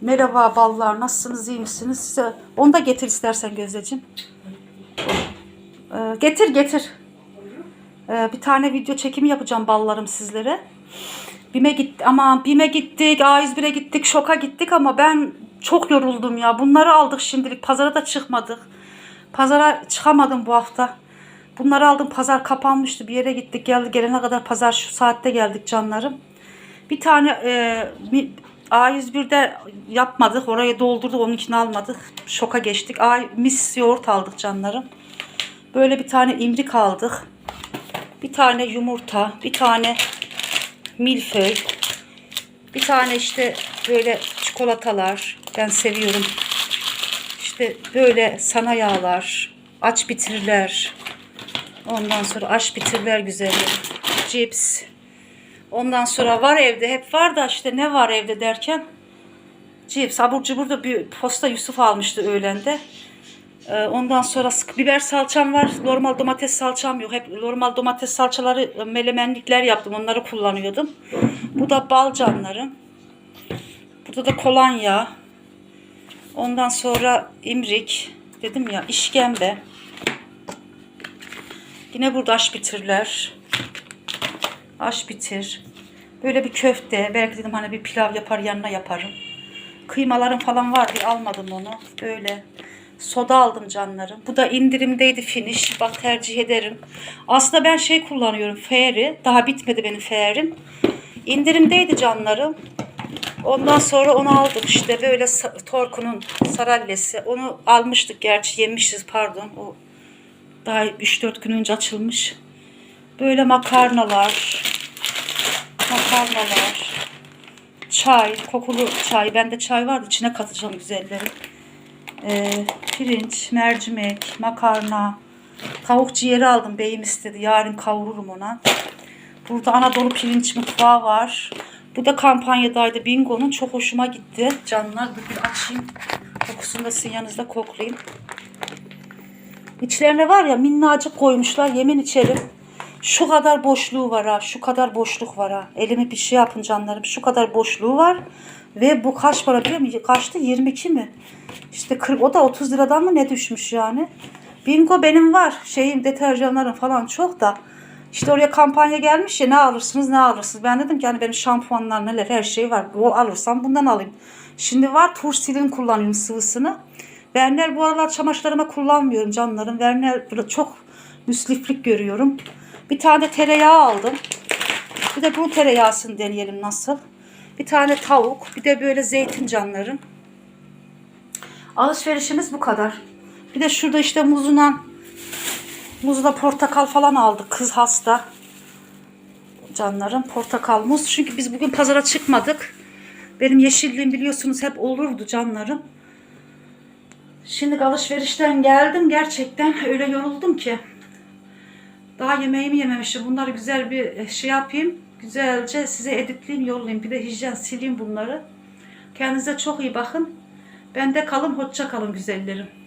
Merhaba ballar, nasılsınız, iyi misiniz? Size onu da getir istersen Gözdeciğim. Ee, getir getir. Ee, bir tane video çekimi yapacağım ballarım sizlere. Bime git ama Bime gittik, A101'e gittik, şoka gittik ama ben çok yoruldum ya. Bunları aldık şimdilik. Pazara da çıkmadık. Pazara çıkamadım bu hafta. Bunları aldım. Pazar kapanmıştı. Bir yere gittik. Geldi gelene kadar pazar şu saatte geldik canlarım. Bir tane e, A101'de yapmadık. Oraya doldurduk. Onunkini almadık. Şoka geçtik. A, mis yoğurt aldık canlarım. Böyle bir tane imrik aldık. Bir tane yumurta. Bir tane milföy. Bir tane işte böyle çikolatalar. Ben seviyorum. İşte böyle sana yağlar. Aç bitirirler. Ondan sonra aç bitirirler güzel. Cips. Ondan sonra var evde hep var da işte ne var evde derken cips abur cubur da bir posta Yusuf almıştı öğlende. Ee, ondan sonra sık biber salçam var. Normal domates salçam yok. Hep normal domates salçaları e, melemenlikler yaptım. Onları kullanıyordum. Bu da bal canlarım. Burada da kolonya. Ondan sonra imrik. Dedim ya işkembe. Yine burada aş bitirler. Aş bitir. Böyle bir köfte. Belki dedim hani bir pilav yapar yanına yaparım. Kıymalarım falan var diye almadım onu. Böyle. Soda aldım canlarım. Bu da indirimdeydi finish. Bak tercih ederim. Aslında ben şey kullanıyorum. Fairy. Daha bitmedi benim Fairy'm. İndirimdeydi canlarım. Ondan sonra onu aldık işte böyle Torku'nun sarallesi. Onu almıştık gerçi yemişiz pardon. O daha 3-4 gün önce açılmış. Böyle makarnalar. Makarnalar. Çay, kokulu çay. Bende çay vardı. içine katacağım güzelleri. Ee, pirinç, mercimek, makarna. Tavuk ciğeri aldım. Beyim istedi. Yarın kavururum ona. Burada Anadolu pirinç mutfağı var. Bu da kampanyadaydı. Bingo'nun çok hoşuma gitti. Canlar bugün açayım. Kokusunu da sizin yanınızda koklayayım. İçlerine var ya minnacık koymuşlar. Yemin içerim. Şu kadar boşluğu var ha. Şu kadar boşluk var ha. Elimi bir şey yapın canlarım. Şu kadar boşluğu var. Ve bu kaç para biliyor musun? Kaçtı? 22 mi? İşte 40, o da 30 liradan mı ne düşmüş yani? Bingo benim var. Şeyim deterjanlarım falan çok da. İşte oraya kampanya gelmiş ya ne alırsınız ne alırsınız. Ben dedim ki hani benim şampuanlar neler her şey var. O alırsam bundan alayım. Şimdi var tursilin kullanıyorum sıvısını. Vernel bu aralar çamaşırlarıma kullanmıyorum canlarım. Vernel çok müsriflik görüyorum. Bir tane tereyağı aldım. Bir de bunun tereyağısını deneyelim nasıl. Bir tane tavuk. Bir de böyle zeytin canlarım. Alışverişimiz bu kadar. Bir de şurada işte muzuna muzla portakal falan aldık. Kız hasta. Canlarım portakal muz. Çünkü biz bugün pazara çıkmadık. Benim yeşilliğim biliyorsunuz hep olurdu canlarım. Şimdi alışverişten geldim. Gerçekten öyle yoruldum ki. Daha yemeğimi yememişim. Bunları güzel bir şey yapayım. Güzelce size editleyeyim, yollayayım. Bir de hijyen sileyim bunları. Kendinize çok iyi bakın. Bende kalın, hoşça kalın güzellerim.